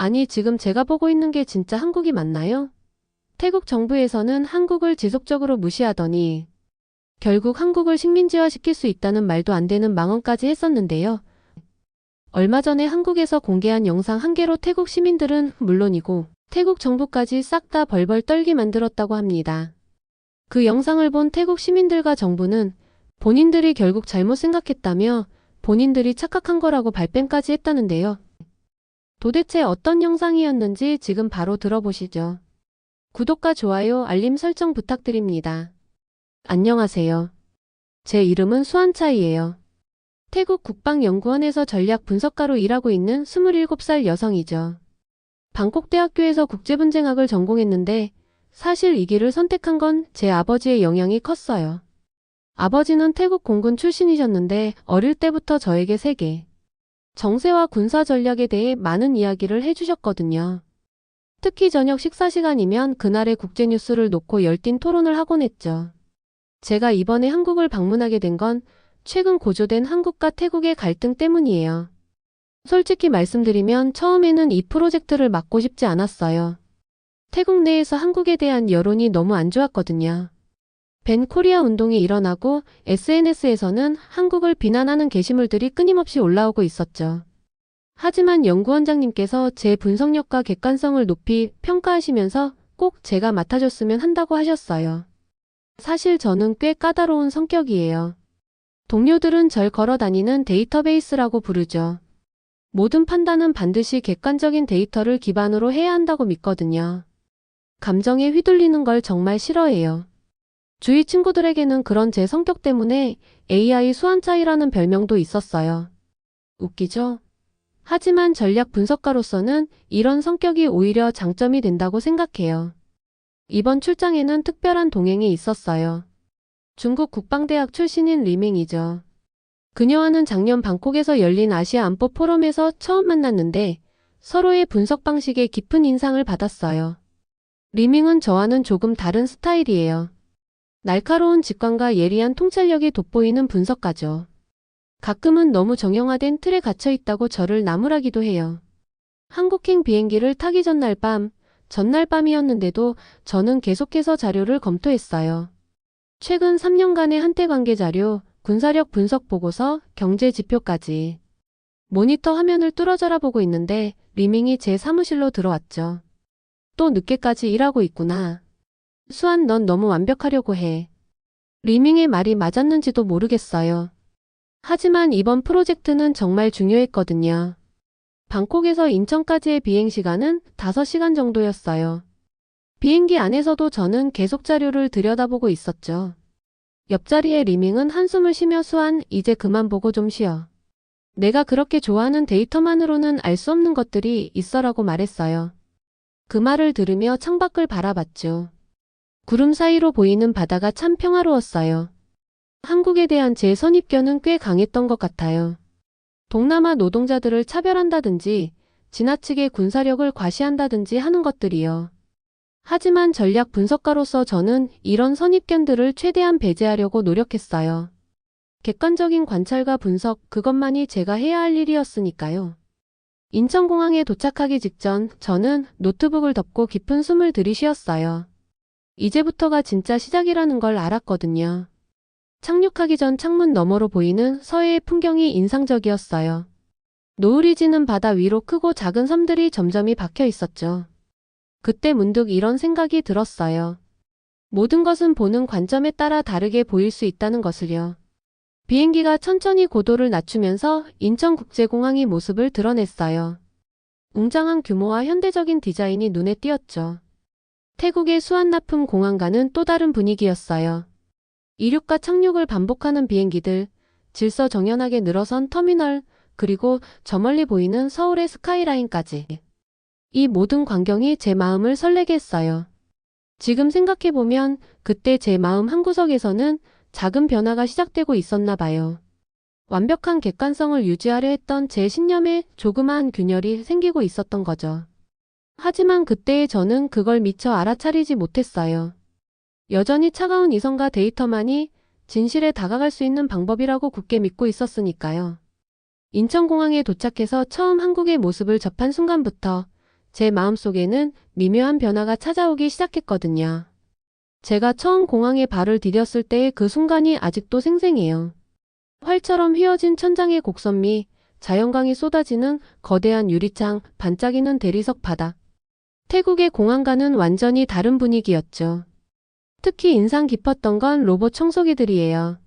아니, 지금 제가 보고 있는 게 진짜 한국이 맞나요? 태국 정부에서는 한국을 지속적으로 무시하더니 결국 한국을 식민지화 시킬 수 있다는 말도 안 되는 망언까지 했었는데요. 얼마 전에 한국에서 공개한 영상 한 개로 태국 시민들은 물론이고 태국 정부까지 싹 다 벌벌 떨게 만들었다고 합니다. 그 영상을 본 태국 시민들과 정부는 본인들이 결국 잘못 생각했다며 본인들이 착각한 거라고 발뺌까지 했다는데요. 도대체 어떤 영상이었는지 지금 바로 들어보시죠. 구독과 좋아요, 알림 설정 부탁드립니다. 안녕하세요. 제 이름은 수한차이예요. 태국 국방연구원에서 전략 분석가로 일하고 있는 27살 여성이죠. 방콕대학교에서 국제분쟁학을 전공했는데 사실 이 길을 선택한 건 제 아버지의 영향이 컸어요. 아버지는 태국 공군 출신이셨는데 어릴 때부터 저에게 세계, 정세와 군사 전략에 대해 많은 이야기를 해주셨거든요. 특히 저녁 식사 시간이면 그날의 국제 뉴스를 놓고 열띤 토론을 하곤 했죠. 제가 이번에 한국을 방문하게 된 건 최근 고조된 한국과 태국의 갈등 때문이에요. 솔직히 말씀드리면 처음에는 이 프로젝트를 맡고 싶지 않았어요. 태국 내에서 한국에 대한 여론이 너무 안 좋았거든요. 벤 코리아 운동이 일어나고 SNS에서는 한국을 비난하는 게시물들이 끊임없이 올라오고 있었죠. 하지만 연구원장님께서 제 분석력과 객관성을 높이 평가하시면서 꼭 제가 맡아줬으면 한다고 하셨어요. 사실 저는 꽤 까다로운 성격이에요. 동료들은 절 걸어 다니는 데이터베이스라고 부르죠. 모든 판단은 반드시 객관적인 데이터를 기반으로 해야 한다고 믿거든요. 감정에 휘둘리는 걸 정말 싫어해요. 주위 친구들에게는 그런 제 성격 때문에 AI 수한차이라는 별명도 있었어요. 웃기죠? 하지만 전략 분석가로서는 이런 성격이 오히려 장점이 된다고 생각해요. 이번 출장에는 특별한 동행이 있었어요. 중국 국방대학 출신인 리밍이죠. 그녀와는 작년 방콕에서 열린 아시아 안보 포럼에서 처음 만났는데 서로의 분석 방식에 깊은 인상을 받았어요. 리밍은 저와는 조금 다른 스타일이에요. 날카로운 직관과 예리한 통찰력이 돋보이는 분석가죠. 가끔은 너무 정형화된 틀에 갇혀 있다고 저를 나무라기도 해요. 한국행 비행기를 타기 전날 밤, 전날 밤이었는데도 저는 계속해서 자료를 검토했어요. 최근 3년간의 한때 관계 자료, 군사력 분석 보고서, 경제 지표까지. 모니터 화면을 뚫어져라 보고 있는데 리밍이 제 사무실로 들어왔죠. 또 늦게까지 일하고 있구나. 수한 넌 너무 완벽하려고 해. 리밍의 말이 맞았는지도 모르겠어요. 하지만 이번 프로젝트는 정말 중요했거든요. 방콕에서 인천까지의 비행 시간은 5시간 정도였어요. 비행기 안에서도 저는 계속 자료를 들여다보고 있었죠. 옆자리에 리밍은 한숨을 쉬며 수한 이제 그만 보고 좀 쉬어. 내가 그렇게 좋아하는 데이터만으로는 알 수 없는 것들이 있어라고 말했어요. 그 말을 들으며 창밖을 바라봤죠. 구름 사이로 보이는 바다가 참 평화로웠어요. 한국에 대한 제 선입견은 꽤 강했던 것 같아요. 동남아 노동자들을 차별한다든지 지나치게 군사력을 과시한다든지 하는 것들이요. 하지만 전략 분석가로서 저는 이런 선입견들을 최대한 배제하려고 노력했어요. 객관적인 관찰과 분석, 그것만이 제가 해야 할 일이었으니까요. 인천공항에 도착하기 직전 저는 노트북을 덮고 깊은 숨을 들이쉬었어요. 이제부터가 진짜 시작이라는 걸 알았거든요. 착륙하기 전 창문 너머로 보이는 서해의 풍경이 인상적이었어요. 노을이 지는 바다 위로 크고 작은 섬들이 점점이 박혀 있었죠. 그때 문득 이런 생각이 들었어요. 모든 것은 보는 관점에 따라 다르게 보일 수 있다는 것을요. 비행기가 천천히 고도를 낮추면서 인천국제공항의 모습을 드러냈어요. 웅장한 규모와 현대적인 디자인이 눈에 띄었죠. 태국의 수완나품 공항과는 또 다른 분위기였어요. 이륙과 착륙을 반복하는 비행기들, 질서 정연하게 늘어선 터미널, 그리고 저 멀리 보이는 서울의 스카이라인까지. 이 모든 광경이 제 마음을 설레게 했어요. 지금 생각해보면 그때 제 마음 한구석에서는 작은 변화가 시작되고 있었나 봐요. 완벽한 객관성을 유지하려 했던 제 신념에 조그마한 균열이 생기고 있었던 거죠. 하지만 그때의 저는 그걸 미처 알아차리지 못했어요. 여전히 차가운 이성과 데이터만이 진실에 다가갈 수 있는 방법이라고 굳게 믿고 있었으니까요. 인천공항에 도착해서 처음 한국의 모습을 접한 순간부터 제 마음속에는 미묘한 변화가 찾아오기 시작했거든요. 제가 처음 공항에 발을 디뎠을 때의 그 순간이 아직도 생생해요. 활처럼 휘어진 천장의 곡선미, 자연광이 쏟아지는 거대한 유리창, 반짝이는 대리석 바닥. 태국의 공항과는 완전히 다른 분위기였죠. 특히 인상 깊었던 건 로봇 청소기들이에요.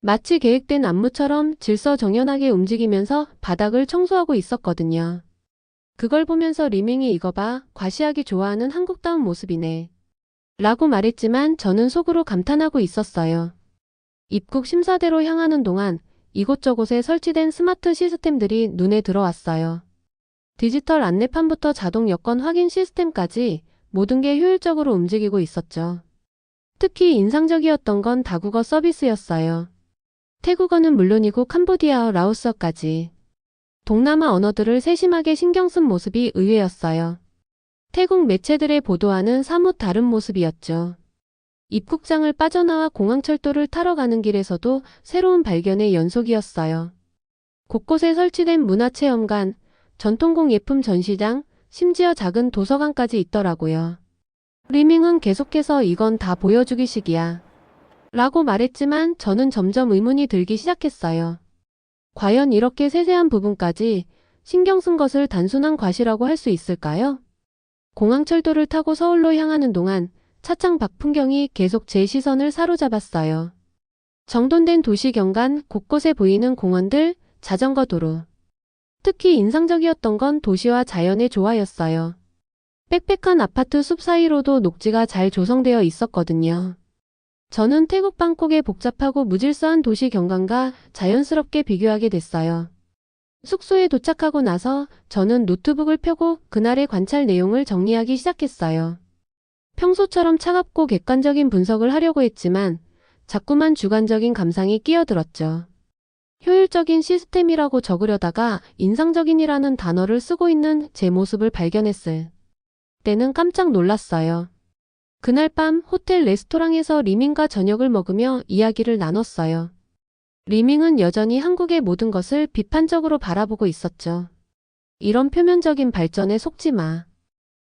마치 계획된 안무처럼 질서정연하게 움직이면서 바닥을 청소하고 있었거든요. 그걸 보면서 리밍이 이거 봐, 과시하기 좋아하는 한국다운 모습이네. 라고 말했지만 저는 속으로 감탄하고 있었어요. 입국 심사대로 향하는 동안 이곳저곳에 설치된 스마트 시스템들이 눈에 들어왔어요. 디지털 안내판부터 자동 여권 확인 시스템까지 모든 게 효율적으로 움직이고 있었죠. 특히 인상적이었던 건 다국어 서비스였어요. 태국어는 물론이고 캄보디아어, 라오스어까지. 동남아 언어들을 세심하게 신경 쓴 모습이 의외였어요. 태국 매체들의 보도와는 사뭇 다른 모습이었죠. 입국장을 빠져나와 공항철도를 타러 가는 길에서도 새로운 발견의 연속이었어요. 곳곳에 설치된 문화체험관, 전통공 예품 전시장, 심지어 작은 도서관까지 있더라고요. 리밍은 계속해서 이건 다 보여주기식이야. 라고 말했지만 저는 점점 의문이 들기 시작했어요. 과연 이렇게 세세한 부분까지 신경 쓴 것을 단순한 과시라고 할 수 있을까요? 공항철도를 타고 서울로 향하는 동안 차창 밖 풍경이 계속 제 시선을 사로잡았어요. 정돈된 도시 경관, 곳곳에 보이는 공원들, 자전거 도로. 특히 인상적이었던 건 도시와 자연의 조화였어요. 빽빽한 아파트 숲 사이로도 녹지가 잘 조성되어 있었거든요. 저는 태국 방콕의 복잡하고 무질서한 도시 경관과 자연스럽게 비교하게 됐어요. 숙소에 도착하고 나서 저는 노트북을 펴고 그날의 관찰 내용을 정리하기 시작했어요. 평소처럼 차갑고 객관적인 분석을 하려고 했지만 자꾸만 주관적인 감상이 끼어들었죠. 효율적인 시스템이라고 적으려다가 인상적인이라는 단어를 쓰고 있는 제 모습을 발견했을 때는 깜짝 놀랐어요. 그날 밤 호텔 레스토랑에서 리밍과 저녁을 먹으며 이야기를 나눴어요. 리밍은 여전히 한국의 모든 것을 비판적으로 바라보고 있었죠. 이런 표면적인 발전에 속지 마.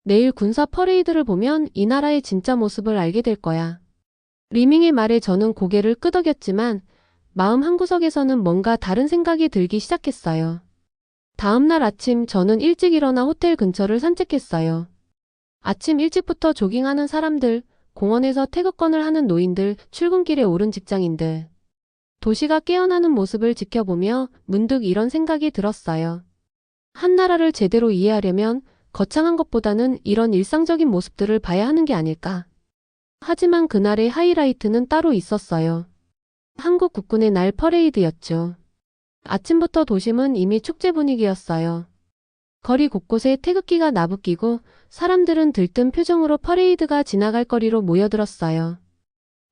내일 군사 퍼레이드를 보면 이 나라의 진짜 모습을 알게 될 거야. 리밍의 말에 저는 고개를 끄덕였지만 마음 한구석에서는 뭔가 다른 생각이 들기 시작했어요. 다음 날 아침 저는 일찍 일어나 호텔 근처를 산책했어요. 아침 일찍부터 조깅하는 사람들, 공원에서 태극권을 하는 노인들, 출근길에 오른 직장인들. 도시가 깨어나는 모습을 지켜보며 문득 이런 생각이 들었어요. 한 나라를 제대로 이해하려면 거창한 것보다는 이런 일상적인 모습들을 봐야 하는 게 아닐까. 하지만 그날의 하이라이트는 따로 있었어요. 한국 국군의 날 퍼레이드였죠. 아침부터 도심은 이미 축제 분위기였어요. 거리 곳곳에 태극기가 나부끼고 사람들은 들뜬 표정으로 퍼레이드가 지나갈 거리로 모여들었어요.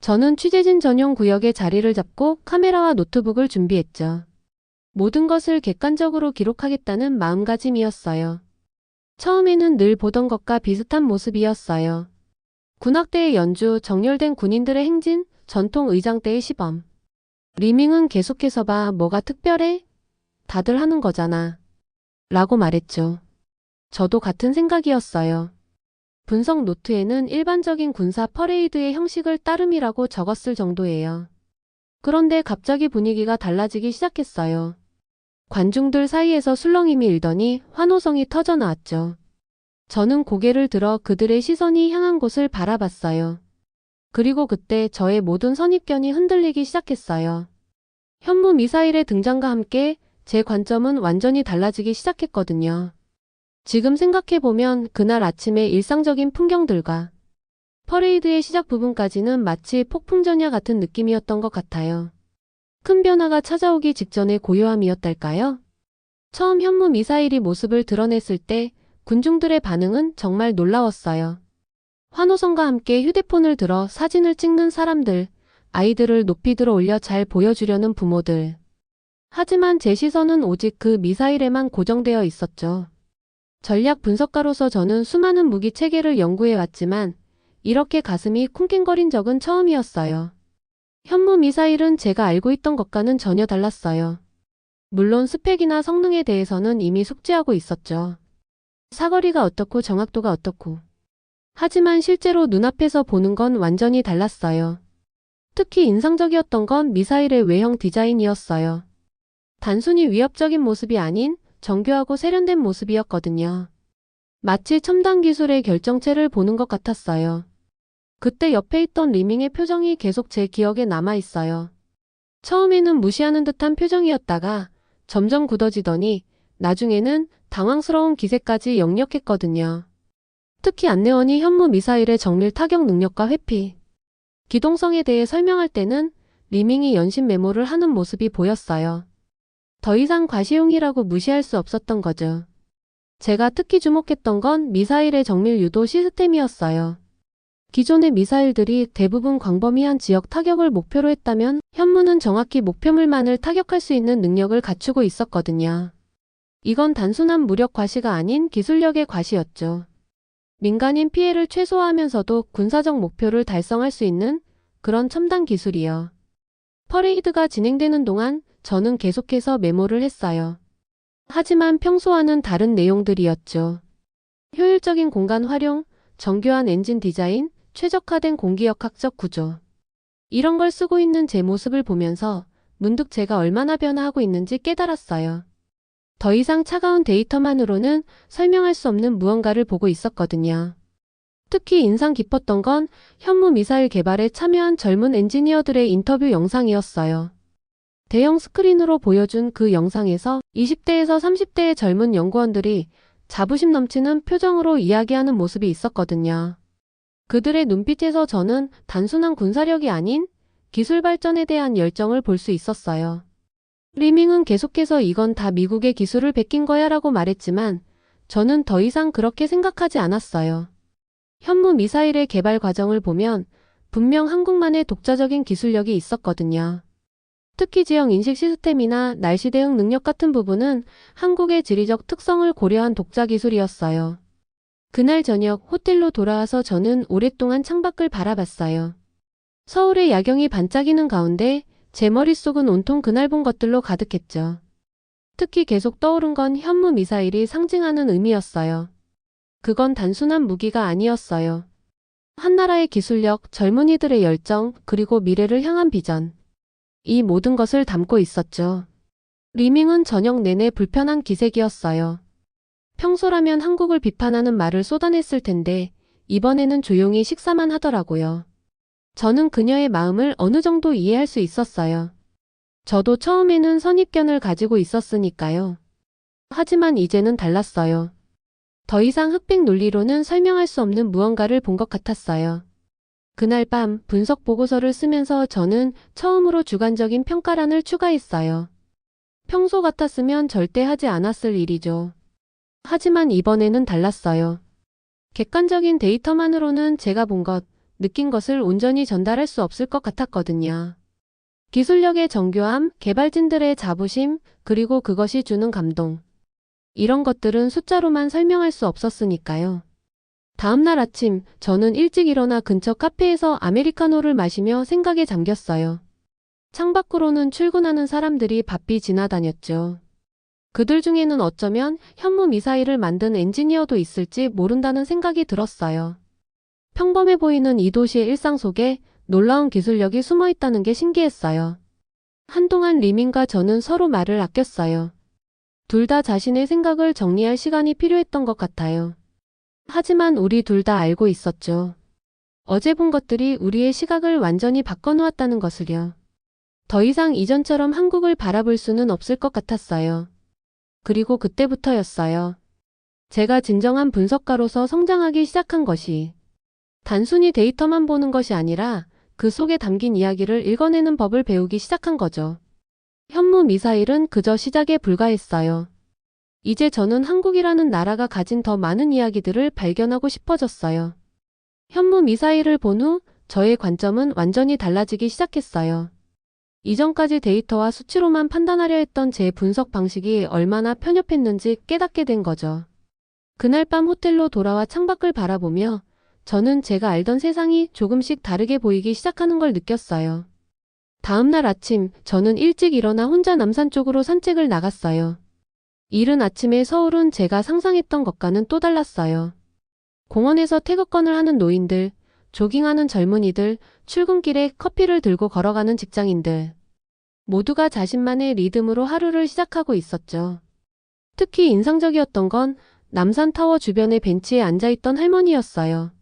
저는 취재진 전용 구역에 자리를 잡고 카메라와 노트북을 준비했죠. 모든 것을 객관적으로 기록하겠다는 마음가짐이었어요. 처음에는 늘 보던 것과 비슷한 모습이었어요. 군악대의 연주, 정렬된 군인들의 행진, 전통 의장대의 시범. 리밍은 계속해서 봐, 뭐가 특별해? 다들 하는 거잖아. 라고 말했죠. 저도 같은 생각이었어요. 분석 노트에는 일반적인 군사 퍼레이드의 형식을 따름이라고 적었을 정도예요. 그런데 갑자기 분위기가 달라지기 시작했어요. 관중들 사이에서 술렁임이 일더니 환호성이 터져 나왔죠. 저는 고개를 들어 그들의 시선이 향한 곳을 바라봤어요. 그리고 그때 저의 모든 선입견이 흔들리기 시작했어요. 현무 미사일의 등장과 함께 제 관점은 완전히 달라지기 시작했거든요. 지금 생각해보면 그날 아침의 일상적인 풍경들과 퍼레이드의 시작 부분까지는 마치 폭풍전야 같은 느낌이었던 것 같아요. 큰 변화가 찾아오기 직전의 고요함이었달까요? 처음 현무 미사일이 모습을 드러냈을 때 군중들의 반응은 정말 놀라웠어요. 환호성과 함께 휴대폰을 들어 사진을 찍는 사람들, 아이들을 높이 들어 올려 잘 보여주려는 부모들. 하지만 제 시선은 오직 그 미사일에만 고정되어 있었죠. 전략 분석가로서 저는 수많은 무기 체계를 연구해 왔지만 이렇게 가슴이 쿵쾅거린 적은 처음이었어요. 현무 미사일은 제가 알고 있던 것과는 전혀 달랐어요. 물론 스펙이나 성능에 대해서는 이미 숙지하고 있었죠. 사거리가 어떻고 정확도가 어떻고. 하지만 실제로 눈앞에서 보는 건 완전히 달랐어요. 특히 인상적이었던 건 미사일의 외형 디자인이었어요. 단순히 위협적인 모습이 아닌 정교하고 세련된 모습이었거든요. 마치 첨단 기술의 결정체를 보는 것 같았어요. 그때 옆에 있던 리밍의 표정이 계속 제 기억에 남아 있어요. 처음에는 무시하는 듯한 표정이었다가 점점 굳어지더니 나중에는 당황스러운 기세까지 역력했거든요. 특히 안내원이 현무 미사일의 정밀 타격 능력과 회피, 기동성에 대해 설명할 때는 리밍이 연신 메모를 하는 모습이 보였어요. 더 이상 과시용이라고 무시할 수 없었던 거죠. 제가 특히 주목했던 건 미사일의 정밀 유도 시스템이었어요. 기존의 미사일들이 대부분 광범위한 지역 타격을 목표로 했다면 현무는 정확히 목표물만을 타격할 수 있는 능력을 갖추고 있었거든요. 이건 단순한 무력 과시가 아닌 기술력의 과시였죠. 민간인 피해를 최소화하면서도 군사적 목표를 달성할 수 있는 그런 첨단 기술이요. 퍼레이드가 진행되는 동안 저는 계속해서 메모를 했어요. 하지만 평소와는 다른 내용들이었죠. 효율적인 공간 활용, 정교한 엔진 디자인, 최적화된 공기역학적 구조. 이런 걸 쓰고 있는 제 모습을 보면서 문득 제가 얼마나 변화하고 있는지 깨달았어요. 더 이상 차가운 데이터만으로는 설명할 수 없는 무언가를 보고 있었거든요. 특히 인상 깊었던 건 현무 미사일 개발에 참여한 젊은 엔지니어들의 인터뷰 영상이었어요. 대형 스크린으로 보여준 그 영상에서 20대에서 30대의 젊은 연구원들이 자부심 넘치는 표정으로 이야기하는 모습이 있었거든요. 그들의 눈빛에서 저는 단순한 군사력이 아닌 기술 발전에 대한 열정을 볼 수 있었어요. 리밍은 계속해서 이건 다 미국의 기술을 베낀 거야 라고 말했지만 저는 더 이상 그렇게 생각하지 않았어요. 현무 미사일의 개발 과정을 보면 분명 한국만의 독자적인 기술력이 있었거든요. 특히 지형 인식 시스템이나 날씨 대응 능력 같은 부분은 한국의 지리적 특성을 고려한 독자 기술이었어요. 그날 저녁 호텔로 돌아와서 저는 오랫동안 창밖을 바라봤어요. 서울의 야경이 반짝이는 가운데 제 머릿속은 온통 그날 본 것들로 가득했죠. 특히 계속 떠오른 건 현무 미사일이 상징하는 의미였어요. 그건 단순한 무기가 아니었어요. 한나라의 기술력, 젊은이들의 열정, 그리고 미래를 향한 비전. 이 모든 것을 담고 있었죠. 리밍은 저녁 내내 불편한 기색이었어요. 평소라면 한국을 비판하는 말을 쏟아냈을 텐데 이번에는 조용히 식사만 하더라고요. 저는 그녀의 마음을 어느 정도 이해할 수 있었어요. 저도 처음에는 선입견을 가지고 있었으니까요. 하지만 이제는 달랐어요. 더 이상 흑백 논리로는 설명할 수 없는 무언가를 본 것 같았어요. 그날 밤 분석 보고서를 쓰면서 저는 처음으로 주관적인 평가란을 추가했어요. 평소 같았으면 절대 하지 않았을 일이죠. 하지만 이번에는 달랐어요. 객관적인 데이터만으로는 제가 본 것, 느낀 것을 온전히 전달할 수 없을 것 같았거든요. 기술력의 정교함, 개발진들의 자부심, 그리고 그것이 주는 감동. 이런 것들은 숫자로만 설명할 수 없었으니까요. 다음날 아침, 저는 일찍 일어나 근처 카페에서 아메리카노를 마시며 생각에 잠겼어요. 창밖으로는 출근하는 사람들이 바삐 지나다녔죠. 그들 중에는 어쩌면 현무 미사일을 만든 엔지니어도 있을지 모른다는 생각이 들었어요. 평범해 보이는 이 도시의 일상 속에 놀라운 기술력이 숨어 있다는 게 신기했어요. 한동안 리민과 저는 서로 말을 아꼈어요. 둘 다 자신의 생각을 정리할 시간이 필요했던 것 같아요. 하지만 우리 둘 다 알고 있었죠. 어제 본 것들이 우리의 시각을 완전히 바꿔놓았다는 것을요. 더 이상 이전처럼 한국을 바라볼 수는 없을 것 같았어요. 그리고 그때부터였어요. 제가 진정한 분석가로서 성장하기 시작한 것이 단순히 데이터만 보는 것이 아니라 그 속에 담긴 이야기를 읽어내는 법을 배우기 시작한 거죠. 현무 미사일은 그저 시작에 불과했어요. 이제 저는 한국이라는 나라가 가진 더 많은 이야기들을 발견하고 싶어졌어요. 현무 미사일을 본 후 저의 관점은 완전히 달라지기 시작했어요. 이전까지 데이터와 수치로만 판단하려 했던 제 분석 방식이 얼마나 편협했는지 깨닫게 된 거죠. 그날 밤 호텔로 돌아와 창밖을 바라보며 저는 제가 알던 세상이 조금씩 다르게 보이기 시작하는 걸 느꼈어요. 다음 날 아침 저는 일찍 일어나 혼자 남산 쪽으로 산책을 나갔어요. 이른 아침에 서울은 제가 상상했던 것과는 또 달랐어요. 공원에서 태극권을 하는 노인들, 조깅하는 젊은이들, 출근길에 커피를 들고 걸어가는 직장인들. 모두가 자신만의 리듬으로 하루를 시작하고 있었죠. 특히 인상적이었던 건 남산타워 주변의 벤치에 앉아있던 할머니였어요.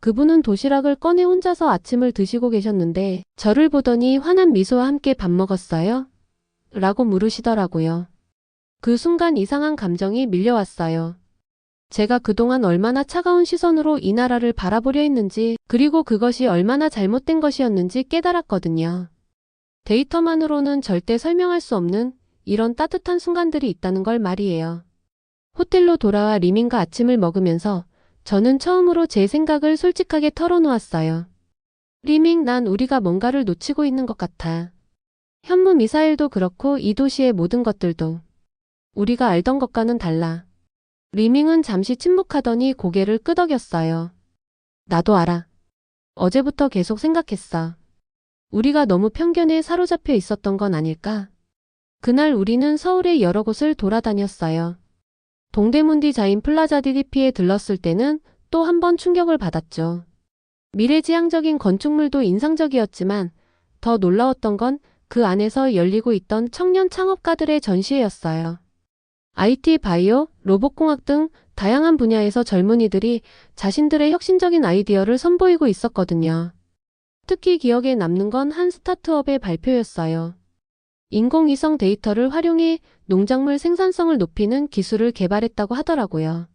그분은 도시락을 꺼내 혼자서 아침을 드시고 계셨는데 저를 보더니 환한 미소와 함께 밥 먹었어요? 라고 물으시더라고요. 그 순간 이상한 감정이 밀려왔어요. 제가 그동안 얼마나 차가운 시선으로 이 나라를 바라보려 했는지, 그리고 그것이 얼마나 잘못된 것이었는지 깨달았거든요. 데이터만으로는 절대 설명할 수 없는 이런 따뜻한 순간들이 있다는 걸 말이에요. 호텔로 돌아와 리민과 아침을 먹으면서 저는 처음으로 제 생각을 솔직하게 털어놓았어요. 리밍, 난 우리가 뭔가를 놓치고 있는 것 같아. 현무 미사일도 그렇고 이 도시의 모든 것들도 우리가 알던 것과는 달라. 리밍은 잠시 침묵하더니 고개를 끄덕였어요. 나도 알아. 어제부터 계속 생각했어. 우리가 너무 편견에 사로잡혀 있었던 건 아닐까? 그날 우리는 서울의 여러 곳을 돌아다녔어요. 동대문 디자인 플라자 DDP에 들렀을 때는 또 한 번 충격을 받았죠. 미래지향적인 건축물도 인상적이었지만 더 놀라웠던 건 그 안에서 열리고 있던 청년 창업가들의 전시회였어요. IT, 바이오, 로봇공학 등 다양한 분야에서 젊은이들이 자신들의 혁신적인 아이디어를 선보이고 있었거든요. 특히 기억에 남는 건 한 스타트업의 발표였어요. 인공위성 데이터를 활용해 농작물 생산성을 높이는 기술을 개발했다고 하더라고요.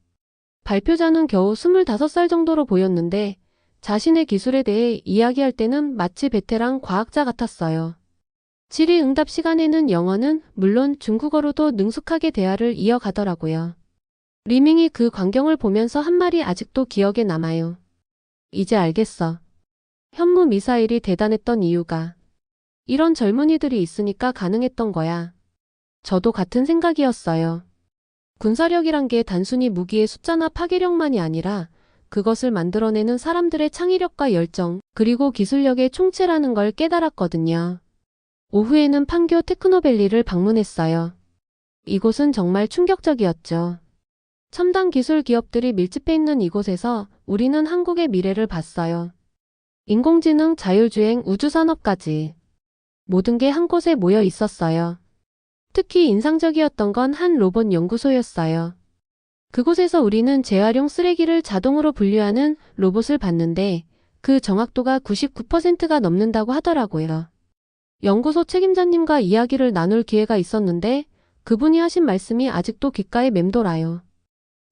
발표자는 겨우 25살 정도로 보였는데 자신의 기술에 대해 이야기할 때는 마치 베테랑 과학자 같았어요. 질의 응답 시간에는 영어는 물론 중국어로도 능숙하게 대화를 이어가더라고요. 리밍이 그 광경을 보면서 한 말이 아직도 기억에 남아요. 이제 알겠어. 현무 미사일이 대단했던 이유가 이런 젊은이들이 있으니까 가능했던 거야. 저도 같은 생각이었어요. 군사력이란 게 단순히 무기의 숫자나 파괴력만이 아니라 그것을 만들어내는 사람들의 창의력과 열정, 그리고 기술력의 총체라는 걸 깨달았거든요. 오후에는 판교 테크노밸리를 방문했어요. 이곳은 정말 충격적이었죠. 첨단 기술 기업들이 밀집해 있는 이곳에서 우리는 한국의 미래를 봤어요. 인공지능, 자율주행, 우주산업까지. 모든 게 한 곳에 모여 있었어요. 특히 인상적이었던 건 한 로봇 연구소였어요. 그곳에서 우리는 재활용 쓰레기를 자동으로 분류하는 로봇을 봤는데 그 정확도가 99%가 넘는다고 하더라고요. 연구소 책임자님과 이야기를 나눌 기회가 있었는데 그분이 하신 말씀이 아직도 귓가에 맴돌아요.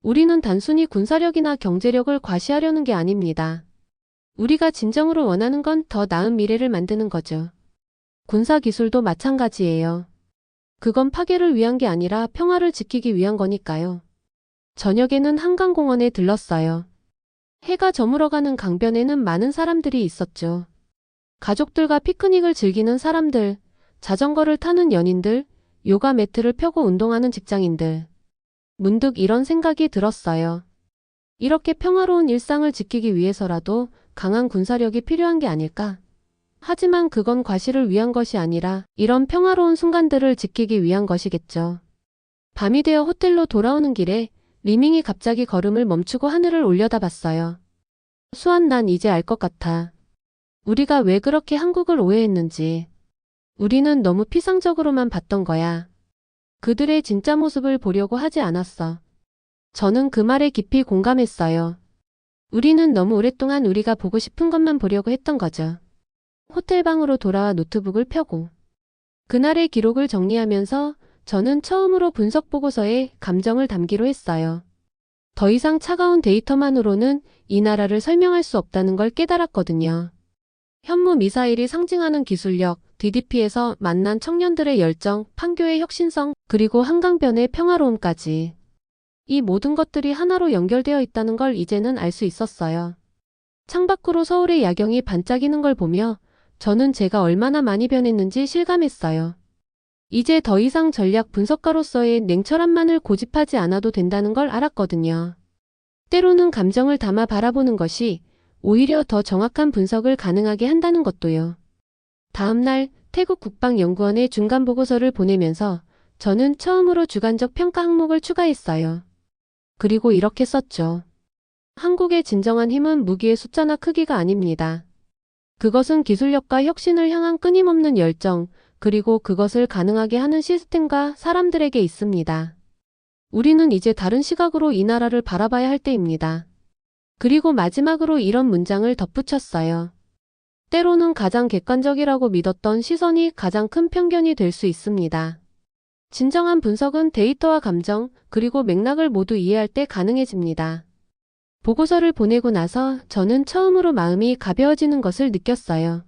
우리는 단순히 군사력이나 경제력을 과시하려는 게 아닙니다. 우리가 진정으로 원하는 건 더 나은 미래를 만드는 거죠. 군사 기술도 마찬가지예요. 그건 파괴를 위한 게 아니라 평화를 지키기 위한 거니까요. 저녁에는 한강공원에 들렀어요. 해가 저물어가는 강변에는 많은 사람들이 있었죠. 가족들과 피크닉을 즐기는 사람들, 자전거를 타는 연인들, 요가 매트를 펴고 운동하는 직장인들. 문득 이런 생각이 들었어요. 이렇게 평화로운 일상을 지키기 위해서라도 강한 군사력이 필요한 게 아닐까? 하지만 그건 과시를 위한 것이 아니라 이런 평화로운 순간들을 지키기 위한 것이겠죠. 밤이 되어 호텔로 돌아오는 길에 리밍이 갑자기 걸음을 멈추고 하늘을 올려다봤어요. 수환 난 이제 알 것 같아. 우리가 왜 그렇게 한국을 오해했는지. 우리는 너무 피상적으로만 봤던 거야. 그들의 진짜 모습을 보려고 하지 않았어. 저는 그 말에 깊이 공감했어요. 우리는 너무 오랫동안 우리가 보고 싶은 것만 보려고 했던 거죠. 호텔방으로 돌아와 노트북을 펴고 그날의 기록을 정리하면서 저는 처음으로 분석 보고서에 감정을 담기로 했어요. 더 이상 차가운 데이터만으로는 이 나라를 설명할 수 없다는 걸 깨달았거든요. 현무 미사일이 상징하는 기술력, DDP에서 만난 청년들의 열정, 판교의 혁신성, 그리고 한강변의 평화로움까지. 이 모든 것들이 하나로 연결되어 있다는 걸 이제는 알 수 있었어요. 창밖으로 서울의 야경이 반짝이는 걸 보며 저는 제가 얼마나 많이 변했는지 실감했어요. 이제 더 이상 전략 분석가로서의 냉철함만을 고집하지 않아도 된다는 걸 알았거든요. 때로는 감정을 담아 바라보는 것이 오히려 더 정확한 분석을 가능하게 한다는 것도요. 다음날 태국 국방연구원에 중간 보고서를 보내면서 저는 처음으로 주관적 평가 항목을 추가했어요. 그리고 이렇게 썼죠. 한국의 진정한 힘은 무기의 숫자나 크기가 아닙니다. 그것은 기술력과 혁신을 향한 끊임없는 열정, 그리고 그것을 가능하게 하는 시스템과 사람들에게 있습니다. 우리는 이제 다른 시각으로 이 나라를 바라봐야 할 때입니다. 그리고 마지막으로 이런 문장을 덧붙였어요. 때로는 가장 객관적이라고 믿었던 시선이 가장 큰 편견이 될 수 있습니다. 진정한 분석은 데이터와 감정, 그리고 맥락을 모두 이해할 때 가능해집니다. 보고서를 보내고 나서 저는 처음으로 마음이 가벼워지는 것을 느꼈어요.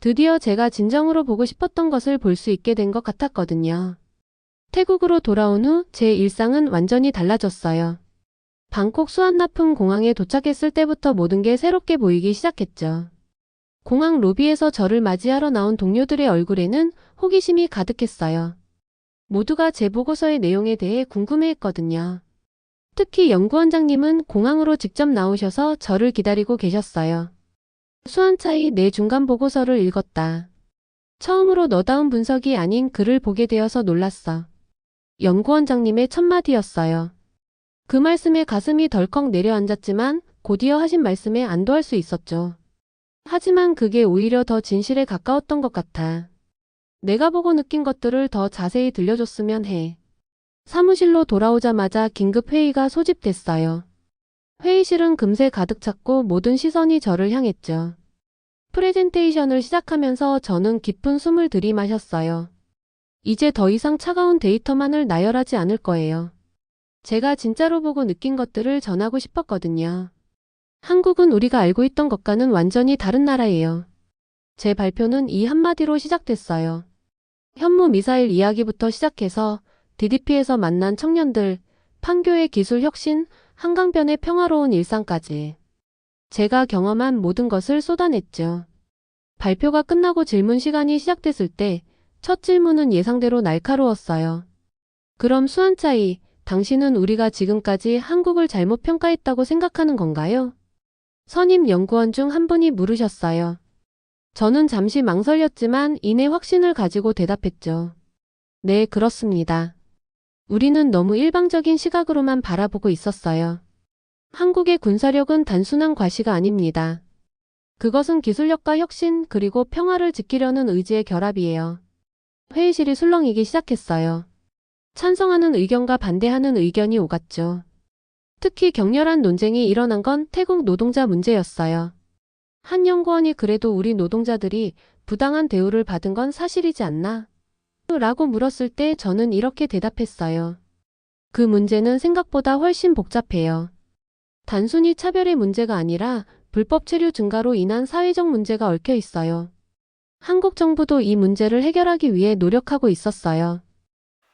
드디어 제가 진정으로 보고 싶었던 것을 볼 수 있게 된 것 같았거든요. 태국으로 돌아온 후 제 일상은 완전히 달라졌어요. 방콕 수완나품 공항에 도착했을 때부터 모든 게 새롭게 보이기 시작했죠. 공항 로비에서 저를 맞이하러 나온 동료들의 얼굴에는 호기심이 가득했어요. 모두가 제 보고서의 내용에 대해 궁금해했거든요. 특히 연구원장님은 공항으로 직접 나오셔서 저를 기다리고 계셨어요. 수한차이 내 중간 보고서를 읽었다. 처음으로 너다운 분석이 아닌 글을 보게 되어서 놀랐어. 연구원장님의 첫마디였어요. 그 말씀에 가슴이 덜컥 내려앉았지만 곧이어 하신 말씀에 안도할 수 있었죠. 하지만 그게 오히려 더 진실에 가까웠던 것 같아. 내가 보고 느낀 것들을 더 자세히 들려줬으면 해. 사무실로 돌아오자마자 긴급 회의가 소집됐어요. 회의실은 금세 가득 찼고 모든 시선이 저를 향했죠. 프레젠테이션을 시작하면서 저는 깊은 숨을 들이마셨어요. 이제 더 이상 차가운 데이터만을 나열하지 않을 거예요. 제가 진짜로 보고 느낀 것들을 전하고 싶었거든요. 한국은 우리가 알고 있던 것과는 완전히 다른 나라예요. 제 발표는 이 한마디로 시작됐어요. 현무 미사일 이야기부터 시작해서 DDP에서 만난 청년들, 판교의 기술 혁신, 한강변의 평화로운 일상까지. 제가 경험한 모든 것을 쏟아냈죠. 발표가 끝나고 질문 시간이 시작됐을 때 첫 질문은 예상대로 날카로웠어요. 그럼 수한 차이, 당신은 우리가 지금까지 한국을 잘못 평가했다고 생각하는 건가요? 선임 연구원 중 한 분이 물으셨어요. 저는 잠시 망설였지만 이내 확신을 가지고 대답했죠. 네, 그렇습니다. 우리는 너무 일방적인 시각으로만 바라보고 있었어요. 한국의 군사력은 단순한 과시가 아닙니다. 그것은 기술력과 혁신 그리고 평화를 지키려는 의지의 결합이에요. 회의실이 술렁이기 시작했어요. 찬성하는 의견과 반대하는 의견이 오갔죠. 특히 격렬한 논쟁이 일어난 건 태국 노동자 문제였어요. 한 연구원이 그래도 우리 노동자들이 부당한 대우를 받은 건 사실이지 않나? 라고 물었을 때 저는 이렇게 대답했어요. 그 문제는 생각보다 훨씬 복잡해요. 단순히 차별의 문제가 아니라 불법 체류 증가로 인한 사회적 문제가 얽혀 있어요. 한국 정부도 이 문제를 해결하기 위해 노력하고 있었어요.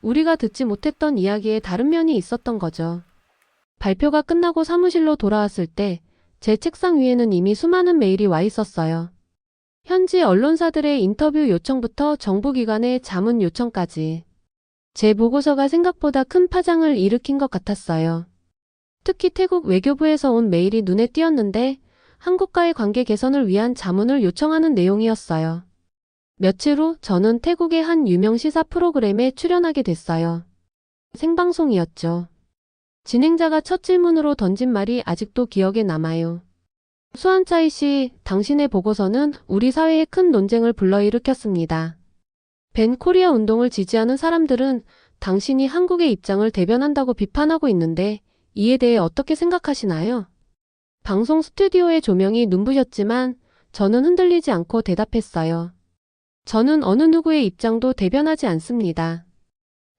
우리가 듣지 못했던 이야기에 다른 면이 있었던 거죠. 발표가 끝나고 사무실로 돌아왔을 때 제 책상 위에는 이미 수많은 메일이 와 있었어요. 현지 언론사들의 인터뷰 요청부터 정부기관의 자문 요청까지. 제 보고서가 생각보다 큰 파장을 일으킨 것 같았어요. 특히 태국 외교부에서 온 메일이 눈에 띄었는데 한국과의 관계 개선을 위한 자문을 요청하는 내용이었어요. 며칠 후 저는 태국의 한 유명 시사 프로그램에 출연하게 됐어요. 생방송이었죠. 진행자가 첫 질문으로 던진 말이 아직도 기억에 남아요. 수한차이 씨, 당신의 보고서는 우리 사회에 큰 논쟁을 불러일으켰습니다. 벤 코리아 운동을 지지하는 사람들은 당신이 한국의 입장을 대변한다고 비판하고 있는데 이에 대해 어떻게 생각하시나요? 방송 스튜디오의 조명이 눈부셨지만 저는 흔들리지 않고 대답했어요. 저는 어느 누구의 입장도 대변하지 않습니다.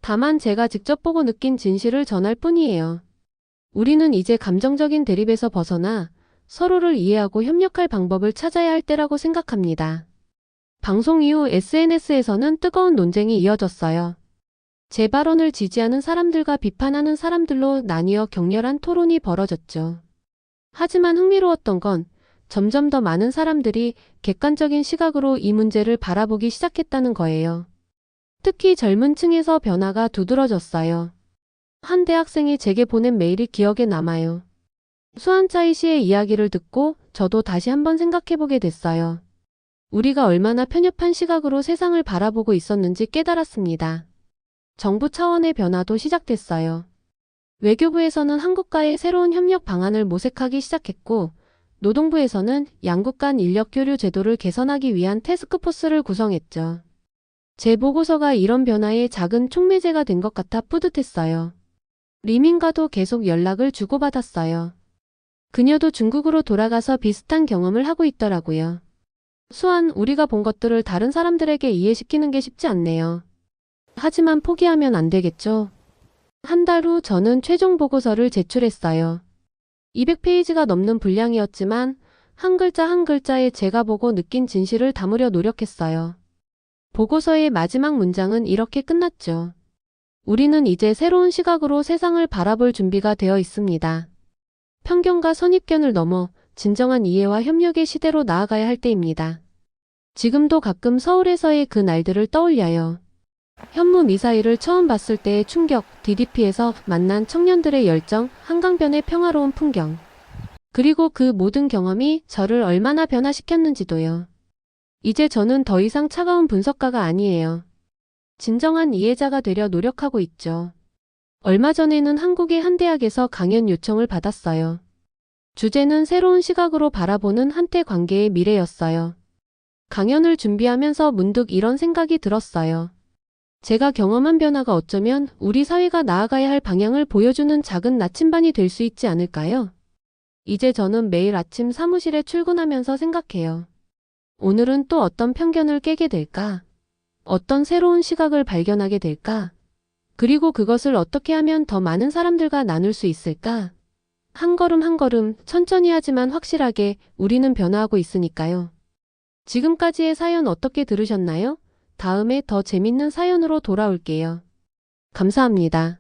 다만 제가 직접 보고 느낀 진실을 전할 뿐이에요. 우리는 이제 감정적인 대립에서 벗어나 서로를 이해하고 협력할 방법을 찾아야 할 때라고 생각합니다. 방송 이후 SNS에서는 뜨거운 논쟁이 이어졌어요. 제 발언을 지지하는 사람들과 비판하는 사람들로 나뉘어 격렬한 토론이 벌어졌죠. 하지만 흥미로웠던 건 점점 더 많은 사람들이 객관적인 시각으로 이 문제를 바라보기 시작했다는 거예요. 특히 젊은 층에서 변화가 두드러졌어요. 한 대학생이 제게 보낸 메일이 기억에 남아요. 수한차이 씨의 이야기를 듣고 저도 다시 한번 생각해보게 됐어요. 우리가 얼마나 편협한 시각으로 세상을 바라보고 있었는지 깨달았습니다. 정부 차원의 변화도 시작됐어요. 외교부에서는 한국과의 새로운 협력 방안을 모색하기 시작했고, 노동부에서는 양국 간 인력 교류 제도를 개선하기 위한 태스크포스를 구성했죠. 제 보고서가 이런 변화의 작은 촉매제가 된 것 같아 뿌듯했어요. 리민과도 계속 연락을 주고받았어요. 그녀도 중국으로 돌아가서 비슷한 경험을 하고 있더라고요. 수한, 우리가 본 것들을 다른 사람들에게 이해시키는 게 쉽지 않네요. 하지만 포기하면 안 되겠죠. 한 달 후 저는 최종 보고서를 제출했어요. 200페이지가 넘는 분량이었지만 한 글자 한 글자에 제가 보고 느낀 진실을 담으려 노력했어요. 보고서의 마지막 문장은 이렇게 끝났죠. 우리는 이제 새로운 시각으로 세상을 바라볼 준비가 되어 있습니다. 편견과 선입견을 넘어 진정한 이해와 협력의 시대로 나아가야 할 때입니다. 지금도 가끔 서울에서의 그 날들을 떠올려요. 현무 미사일을 처음 봤을 때의 충격, DDP에서 만난 청년들의 열정, 한강변의 평화로운 풍경. 그리고 그 모든 경험이 저를 얼마나 변화시켰는지도요. 이제 저는 더 이상 차가운 분석가가 아니에요. 진정한 이해자가 되려 노력하고 있죠. 얼마 전에는 한국의 한 대학에서 강연 요청을 받았어요. 주제는 새로운 시각으로 바라보는 한때 관계의 미래였어요. 강연을 준비하면서 문득 이런 생각이 들었어요. 제가 경험한 변화가 어쩌면 우리 사회가 나아가야 할 방향을 보여주는 작은 나침반이 될 수 있지 않을까요? 이제 저는 매일 아침 사무실에 출근하면서 생각해요. 오늘은 또 어떤 편견을 깨게 될까? 어떤 새로운 시각을 발견하게 될까? 그리고 그것을 어떻게 하면 더 많은 사람들과 나눌 수 있을까? 한 걸음 한 걸음 천천히 하지만 확실하게 우리는 변화하고 있으니까요. 지금까지의 사연 어떻게 들으셨나요? 다음에 더 재밌는 사연으로 돌아올게요. 감사합니다.